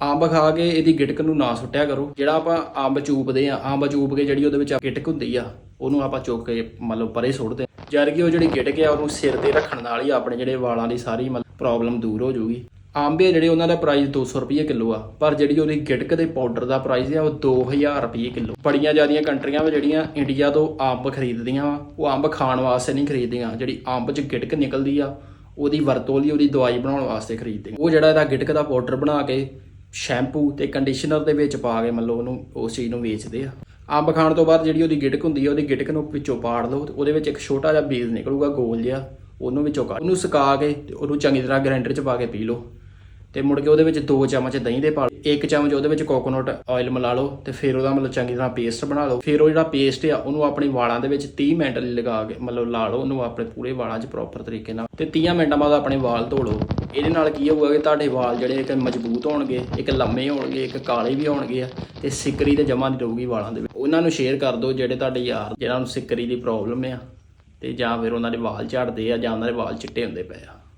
ਅੰਬ ਖਾ ਕੇ ਇਹਦੀ ਗਿਟਕ ਨੂੰ ਨਾ ਸੁੱਟਿਆ ਕਰੋ। ਜਿਹੜਾ ਆਪਾਂ ਅੰਬ ਚੂਪਦੇ ਆ, ਅੰਬ ਚੂਪ ਕੇ ਜਿਹੜੀ ਉਹਦੇ ਵਿੱਚ ਗਿਟਕ ਹੁੰਦੀ ਆ, ਉਹਨੂੰ ਆਪਾਂ ਚੁੱਕ ਕੇ ਮਤਲਬ ਪਰੇ ਸੁੱਟਦੇ ਆ। ਜਦ ਕਿ ਉਹ ਜਿਹੜੀ ਗਿਟਕ ਆ, ਉਹਨੂੰ ਸਿਰ ਤੇ ਰੱਖਣ ਨਾਲ ਹੀ ਆਪਣੇ ਜਿਹੜੇ ਵਾਲਾਂ ਦੀ ਸਾਰੀ ਮਤਲਬ ਪ੍ਰੋਬਲਮ ਦੂਰ ਹੋ ਜਾਊਗੀ। ਆਂਬੇ ਜਿਹੜੇ ਉਹਨਾਂ ਦਾ ਪ੍ਰਾਈਸ 200 ਰੁਪਏ ਕਿਲੋ ਆ, ਪਰ ਜਿਹੜੀ ਉਹਦੀ ਗਿਟਕ ਦੇ ਪਾਊਡਰ ਦਾ ਪ੍ਰਾਈਸ ਆ, ਉਹ 2000 ਰੁਪਏ ਕਿਲੋ। ਬੜੀਆਂ ਜ਼ਿਆਦੀਆਂ ਕੰਟਰੀਆਂ ਵਿੱਚ ਜਿਹੜੀਆਂ ਇੰਡੀਆ ਤੋਂ ਅੰਬ ਖਰੀਦਦੀਆਂ ਵਾ, ਉਹ ਅੰਬ ਖਾਣ ਵਾਸਤੇ ਨਹੀਂ ਖਰੀਦਦੀਆਂ। ਜਿਹੜੀ ਅੰਬ 'ਚ ਗਿਟਕ ਨਿਕਲਦੀ ਆ, ਉਹਦੀ ਵਰਤੋਂ ਲਈ ਉਹਦੀ ਦਵਾਈ ਬਣਾਉਣ ਵਾਸਤੇ ਖਰੀਦਦੇ ਉਹ ਜਿਹੜਾ ਇਹਦਾ ਗਿਟਕ ਦਾ ਪਾਊਡਰ ਬਣਾ ਕੇ ਸ਼ੈਂਪੂ ਤੇ ਕੰਡੀਸ਼ਨਰ ਦੇ ਵਿੱਚ ਪਾ ਕੇ ਮਤਲਬ ਉਹਨੂੰ ਉਸ ਚੀਜ਼ ਨੂੰ ਵੇਚਦੇ ਆ। ਅੰਬ ਖਾਣ ਤੋਂ ਬਾਅਦ ਜਿਹੜੀ ਉਹਦੀ ਗਿਟਕ ਹੁੰਦੀ ਆ, ਉਹਦੀ ਗਿਟਕ ਨੂੰ ਵਿੱਚੋਂ ਪਾੜ ਲਓ ਉਹਦੇ ਵਿੱਚ ਇੱਕ ਛੋਟਾ ਜਿਹਾ ਬੀਜ ਨਿਕਲੂਗਾ ਗੋਲ ਜਿਹਾ, ਉਹਨੂੰ ਵਿੱਚੋਂ ਕੱਢ ਉਹਨੂੰ ਸੁਕਾ ਕੇ ਤੇ ਉਹਨੂੰ ਚੰਗੀ ਤਰ੍ਹਾਂ ਗ੍ਰਾਈਂਡਰ 'ਚ ਪਾ ਕੇ ਪੀ ਲਓ। ਤੇ ਮੁੜ ਕੇ ਉਹਦੇ ਵਿੱਚ 2 ਚਮਚ ਦਹੀਂ ਦੇ ਪਾ ਲਓ। ਇੱਕ ਚਮਚ ਉਹਦੇ ਵਿੱਚ ਕੋਕੋਨਟ ਆਇਲ ਮਿਲਾ ਲਓ ਤੇ ਫਿਰ ਉਹਦਾ ਮਤਲਬ ਚੰਗੀ ਤਰ੍ਹਾਂ ਪੇਸਟ ਬਣਾ ਲਓ। ਫਿਰ ਉਹ ਜਿਹੜਾ ਪੇਸਟ ਆ, ਉਹਨੂੰ ਆਪਣੇ ਵਾਲਾਂ ਦੇ ਵਿੱਚ 30 ਮਿੰਟ ਲਗਾ ਕੇ ਮਤਲਬ ਲਾ ਲਓ, ਉਹਨੂੰ ਆਪਣੇ ਪੂਰੇ ਵਾਲਾਂ 'ਚ ਪ੍ਰੋਪਰ ਤਰੀਕੇ ਨਾਲ। ਤੇ 30 ਮਿੰਟਾਂ ਬਾਅਦ ਆਪਣੇ ਵਾਲ ਧੋ ਲਓ। ਇਹਦੇ ਨਾਲ ਕੀ ਹੋਊਗਾ ਕਿ ਤੁਹਾਡੇ ਵਾਲ ਜਿਹੜੇ ਇੱਕ ਮਜ਼ਬੂਤ ਹੋਣਗੇ, ਇੱਕ ਲੰਮੇ ਹੋਣਗੇ, ਇੱਕ ਕਾਲੇ ਵੀ ਹੋਣਗੇ ਆ, ਤੇ ਸਿੱਕਰੀ ਤੇ ਜਮਾ ਨਹੀਂ ਰਹੂਗੀ ਵਾਲਾਂ ਦੇ ਵਿੱਚ। ਉਹਨਾਂ ਨੂੰ ਸ਼ੇਅਰ ਕਰ ਦਿਓ ਜਿਹੜੇ ਤੁਹਾਡੇ ਯਾਰ ਜਿਹਨਾਂ ਨੂੰ ਸਿੱਕਰੀ ਦੀ ਪ੍ਰੋਬਲਮ ਆ, ਤੇ ਜਾਂ ਫਿਰ ਉਹਨਾਂ ਦੇ ਵਾਲ ਝੜਦੇ ਆ ਜਾਂ ਉਹਨਾਂ ਦੇ ਵਾਲ ਚਿੱਟੇ ਹੁੰਦੇ ਪਏ ਆ।